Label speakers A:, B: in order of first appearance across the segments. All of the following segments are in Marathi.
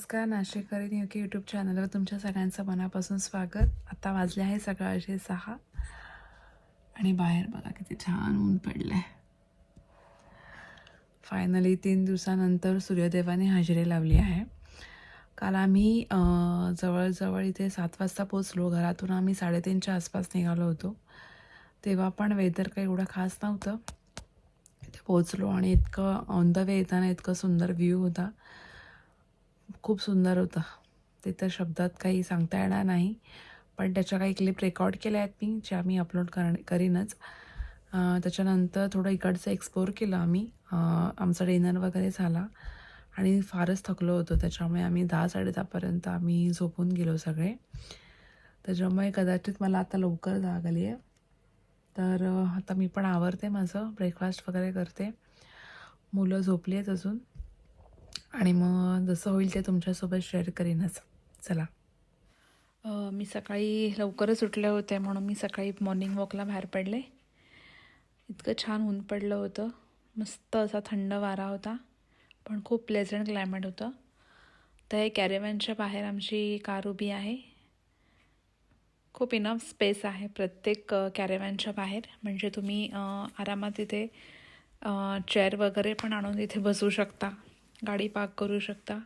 A: नमस्कार नाशिककरी न्यूकी यूट्यूब चॅनलवर तुमच्या सगळ्यांचं मनापासून स्वागत. आता वाजले आहे सकाळचे सहा. आणि बाहेर बघा किती छान ऊन पडलं आहे फायनली तीन दिवसानंतर सूर्यदेवाने हजेरी लावली आहे. काल आम्ही जवळजवळ इथे सात वाजता पोचलो घरातून आम्ही साडेतीनच्या आसपास निघालो होतो. तेव्हा पण वेदर काही एवढं खास नव्हतं. इथे पोचलो आणि इतकं ऑन द वे येताना इतकं सुंदर व्ह्यू होता. खूप सुंदर होता. ते तर शब्दात काही सांगता येणार नाही पण त्याच्या काही क्लिप रेकॉर्ड केल्या आहेत मी ज्या मी अपलोड कर करीनच. त्याच्यानंतर थोडं इकडचं एक्सप्लोर केलं आम्ही. आमचा डिनर वगैरे झाला आणि फारच थकलो होतो. त्याच्यामुळे आम्ही दहा साडेदहापर्यंत आम्ही झोपून गेलो सगळे. त्याच्यामुळे कदाचित मला आता लवकर जाग आली आहे. तर आता मी पण आवरते माझं. ब्रेकफास्ट वगैरे करते. मुलं झोपली आहेत अजून. आणि मग जसं होईल ते तुमच्यासोबत शेअर करीनच चला. मी सकाळी लवकरच उठले होते म्हणून मी सकाळी मॉर्निंग वॉकला बाहेर पडले. इतकं छान ऊन पडलं होतं. मस्त असा थंड वारा होता. पण खूप प्लेझंट क्लायमेट होतं. तर हे कॅरेवॅनच्या बाहेर आमची कार उभी आहे. खूप इनफ स्पेस आहे प्रत्येक कॅरेवॅनच्या बाहेर. म्हणजे तुम्ही आरामात तिथे चेअर वगैरे पण आणून तिथे बसू शकता. गाडी पार्क करू शकता.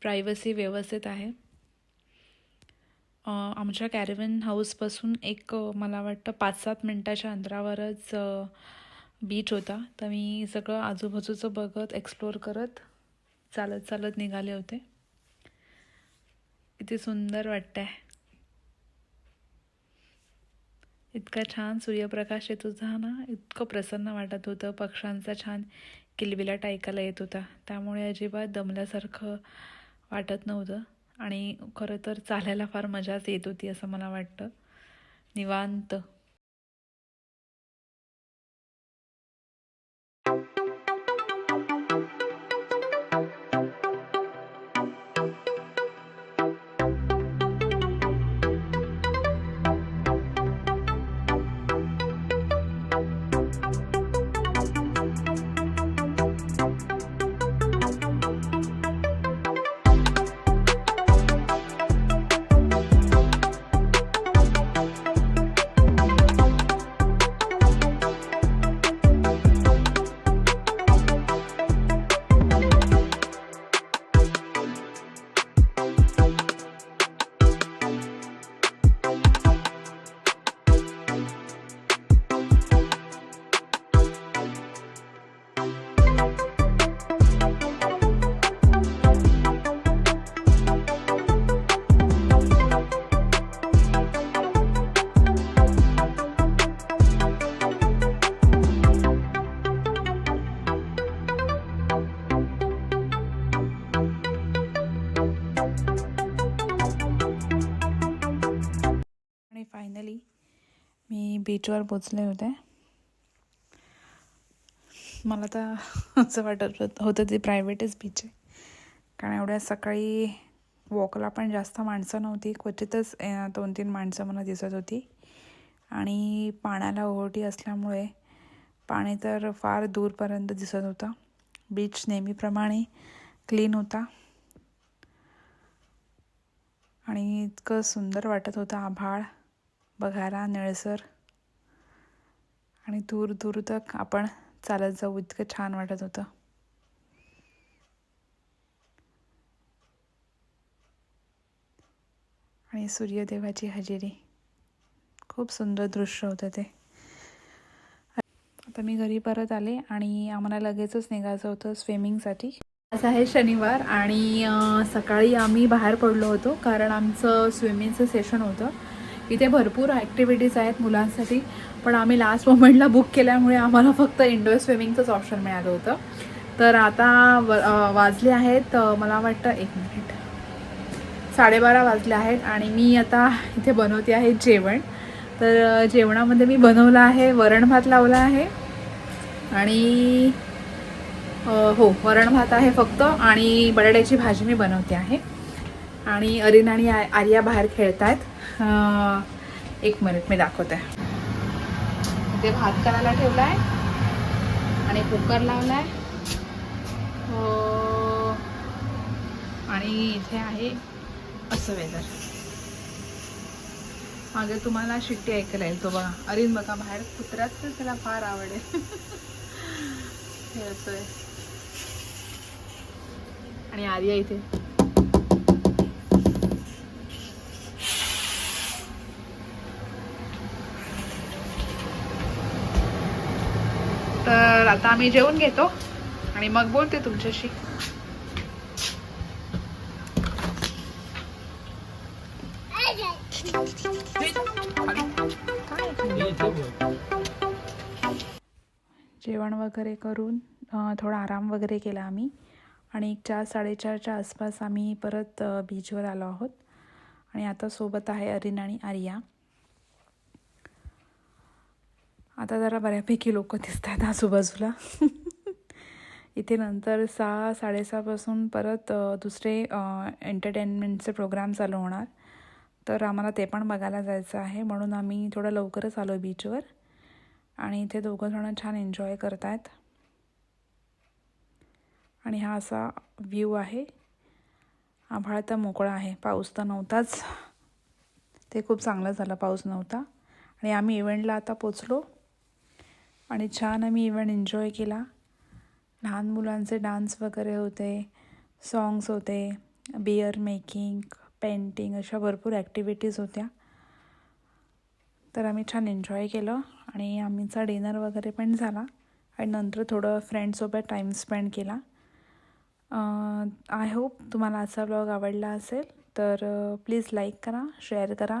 A: प्रायव्हसी व्यवस्थित आहे. आमच्या कॅरेवन हाऊसपासून एक मला वाटतं पाच सात मिनटाच्या अंतरावरच बीच होता. तर मी सगळं आजूबाजूचं बघत एक्सप्लोअर करत चालत चालत निघाले होते. किती सुंदर वाटतंय. इतका छान सूर्यप्रकाश येत होता ना. इतकं प्रसन्न वाटत होतं. पक्ष्यांचा छान किलबिलाट ऐकायला येत होता. त्यामुळे अजिबात दमल्यासारखं वाटत नव्हतं. आणि खरं तर चालायला फार मजाच येत होती असं मला वाटतं. निवांत. मी बीचवर पोचले होते. मला तर असं वाटत होतं ते प्रायव्हेटच बीच आहे. कारण एवढ्या सकाळी वॉकला पण जास्त माणसं नव्हती. क्वचितच दोन तीन माणसं मला दिसत होती. आणि पाण्याला ओहोटी असल्यामुळे पाणी तर फार दूरपर्यंत दिसत होतं. बीच नेहमीप्रमाणे क्लीन होता. आणि इतकं सुंदर वाटत होतं आभाळ. बघायला निळसर. आणि दूर दूर तक आपण चालत जाऊ. इतकं छान वाटत होतं. आणि सूर्यदेवाची हजेरी. खूप सुंदर दृश्य होतं ते. आता मी घरी परत आले आणि आम्हाला लगेचच निघायचं होतं स्विमिंगसाठी. आज आहे शनिवार आणि सकाळी आम्ही बाहेर पडलो होतो कारण आमचं स्विमिंगचं सेशन होतं. इथे भरपूर ॲक्टिव्हिटीज आहेत मुलांसाठी पण आम्ही लास्ट मोमेंटला बुक केल्यामुळे आम्हाला फक्त इंडोर स्विमिंगचंच ऑप्शन मिळालं होतं. तर आता व वाजले आहेत मला वाटतं एक मिनिट साडेबारा वाजले आहेत आणि मी आता इथे बनवते आहे जेवण. तर जेवणामध्ये मी बनवलं आहे वरण भात लावला आहे. आणि हो वरण भात आहे फक्त आणि बटाट्याची भाजी मी बनवते आहे. आणि अरिन आणि आर्या बाहेर खेळत आहेत एक मिनिट मी दाखवते. ते भात करायला ठेवला आहे आणि कुकर लावला आहे हो. आणि इथे आहे असं वेदर मागे तुम्हाला शिट्टी ऐकायला येईल तो बघा. अरिन बघा बाहेर कुत्र्यात तर त्याला फार आवडेल खेळतोय. आणि आर्या इथे. चला आता आम्ही जेवून घेतो आणि मग बोलते तुमच्याशी. जेवण वगैरे करून थोडा आराम वगैरे केला आम्ही. आणि एक चार साडेचारच्या आसपास आम्ही परत बीचवर आलो आहोत. आणि आता सोबत आहे अरिन आणि आर्या. आता जरा बऱ्यापैकी लोक दिसत आहेत आजूबाजूला. इथे नंतर सहा साडेसहापासून परत दुसरे एंटरटेनमेंटचे प्रोग्राम चालू होणार. तर आम्हाला ते पण बघायला जायचं आहे. म्हणून आम्ही थोडं लवकरच आलो बीचवर आणि इथे दोघंजणं छान एन्जॉय करत आहेत आणि हा असा व्ह्यू आहे. आभाळ तर मोकळा आहे. पाऊस तर नव्हताच. ते खूप चांगलं झालं पाऊस नव्हता. आणि आम्ही इव्हेंटला आता पोचलो. आणि छान आम्ही इव्हेंट एन्जॉय केला. लहान मुलांचे डान्स वगैरे होते सॉंग्स होते बिअर मेकिंग पेंटिंग अशा भरपूर ॲक्टिव्हिटीज होत्या. तर आम्ही छान एन्जॉय केलं आणि आमचा डिनर वगैरे पण झाला आणि नंतर थोडं फ्रेंडसोबत टाईम स्पेंड केला. आय होप तुम्हाला असा ब्लॉग आवडला असेल तर प्लीज लाईक करा शेअर करा.